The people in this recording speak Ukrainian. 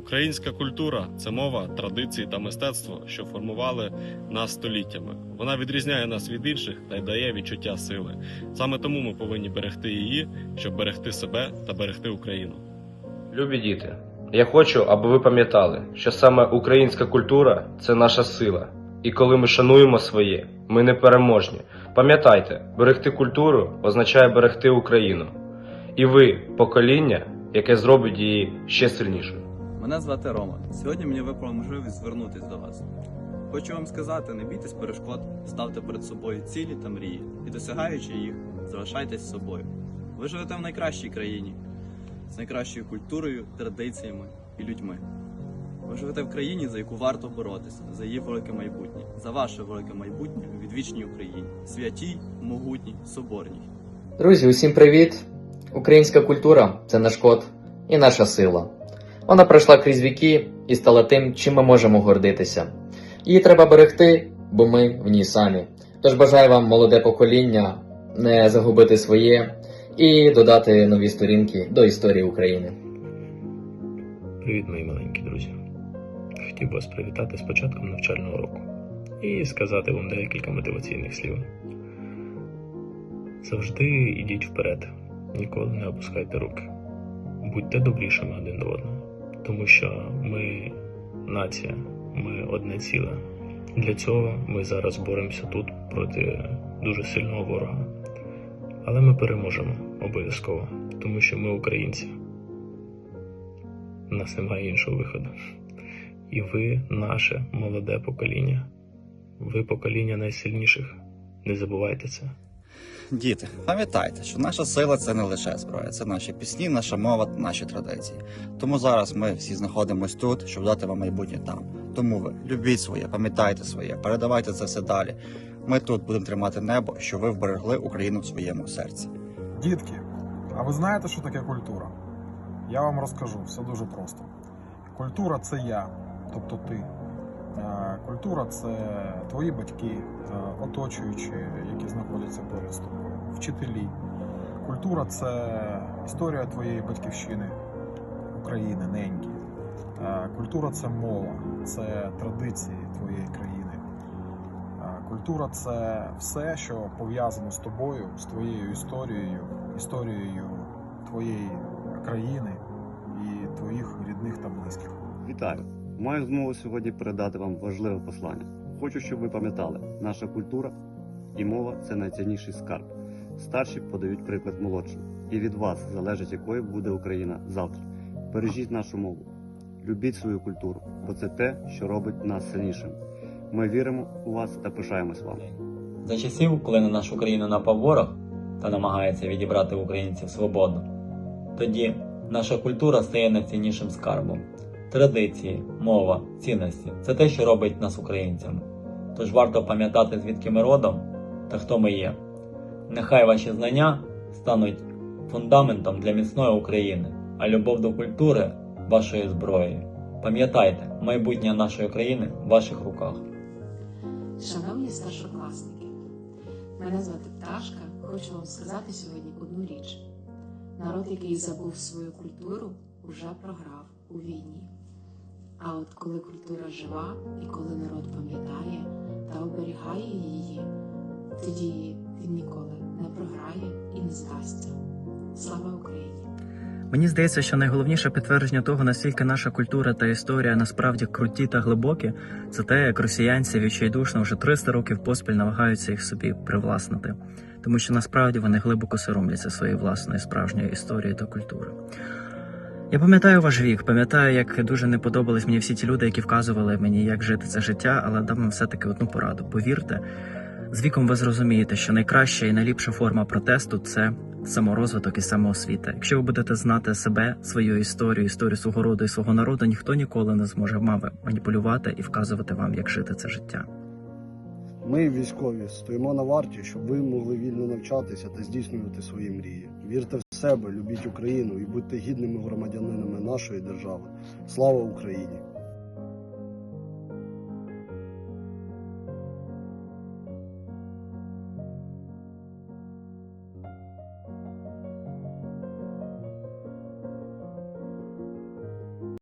Українська культура це мова, традиції та мистецтво, що формували нас століттями. Вона відрізняє нас від інших та й дає відчуття сили. Саме тому ми повинні берегти її, щоб берегти себе та берегти Україну. Любі діти, я хочу, аби ви пам'ятали, що саме українська культура це наша сила. І коли ми шануємо своє, ми непереможні. Пам'ятайте, берегти культуру означає берегти Україну. І ви покоління, яке зробить її ще сильнішою. Мене звати Рома. Сьогодні мені випала можливість звернутися до вас. Хочу вам сказати, не бійтесь перешкод, ставте перед собою цілі та мрії, і досягаючи їх, залишайтесь собою. Ви живете в найкращій країні, з найкращою культурою, традиціями і людьми. Ви живете в країні, за яку варто боротися, за її велике майбутнє, за ваше велике майбутнє у відвічній Україні, святій, могутній, соборній. Друзі, усім привіт! Українська культура це наш код і наша сила. Вона пройшла крізь віки і стала тим, чим ми можемо гордитися. Її треба берегти, бо ми в ній самі. Тож бажаю вам, молоде покоління, не загубити своє і додати нові сторінки до історії України. Привіт, мої маленькі друзі. Хотів вас привітати з початком навчального року і сказати вам декілька мотиваційних слів. Завжди йдіть вперед, ніколи не опускайте руки. Будьте добрішими один до одного, тому що ми нація, ми одне ціле. Для цього ми зараз боремося тут проти дуже сильного ворога. Але ми переможемо обов'язково, тому що ми українці. У нас немає іншого виходу. І ви наше молоде покоління. Ви покоління найсильніших. Не забувайте це. Діти, пам'ятайте, що наша сила це не лише зброя, це наші пісні, наша мова, наші традиції. Тому зараз ми всі знаходимось тут, щоб дати вам майбутнє там. Тому ви любіть своє, пам'ятайте своє, передавайте це все далі. Ми тут будемо тримати небо, щоб ви вберегли Україну в своєму серці. Дітки, а ви знаєте, що таке культура? Я вам розкажу, все дуже просто. Культура це я, тобто ти. Е, Культура це твої батьки, е, оточуючі, які знаходяться поряд з тобою, вчителі. Культура це історія твоєї батьківщини, України, неньки. Е, Культура це мова, це традиції твоєї країни. Культура це все, що пов'язано з тобою, з твоєю історією, історією твоєї країни і твоїх рідних та близьких. Вітаю! Маю змогу сьогодні передати вам важливе послання. Хочу, щоб ви пам'ятали, наша культура і мова це найцінніший скарб. Старші подають приклад молодшим. І від вас залежить, якою буде Україна завтра. Бережіть нашу мову, любіть свою культуру, бо це те, що робить нас сильнішими. Ми віримо у вас та пишаємось вами. За часів, коли на нашу країну напав ворог та намагається відібрати українців свободу, тоді наша культура стає найціннішим скарбом. Традиції, мова, цінності це те, що робить нас українцями. Тож варто пам'ятати, звідки ми родом та хто ми є. Нехай ваші знання стануть фундаментом для міцної України, а любов до культури вашою зброєю. Пам'ятайте, майбутнє нашої країни в ваших руках. Шановні старшокласники, мене звати Пташка. Хочу вам сказати сьогодні одну річ: народ, який забув свою культуру, уже програв у війні. А от коли культура жива і коли народ пам'ятає та оберігає її, тоді він ніколи не програє і не здасться. Слава Україні! Мені здається, що найголовніше підтвердження того, наскільки наша культура та історія насправді круті та глибокі, це те, як росіянці відчайдушно вже 300 років поспіль намагаються їх собі привласнити, тому що насправді вони глибоко соромляться своєї власної справжньої історії та культури. Я пам'ятаю ваш вік, пам'ятаю, як дуже не подобались мені всі ті люди, які вказували мені, як жити це життя, але дам вам все-таки одну пораду. Повірте, з віком ви зрозумієте, що найкраща і найліпша форма протесту це саморозвиток і самоосвіта. Якщо ви будете знати себе, свою історію, історію свого роду і свого народу, ніхто ніколи не зможе вами маніпулювати і вказувати вам, як жити це життя. Ми, військові, стоїмо на варті, щоб ви могли вільно навчатися та здійснювати свої мрії. Вірте в себе, любіть Україну і будьте гідними громадянинами нашої держави. Слава Україні!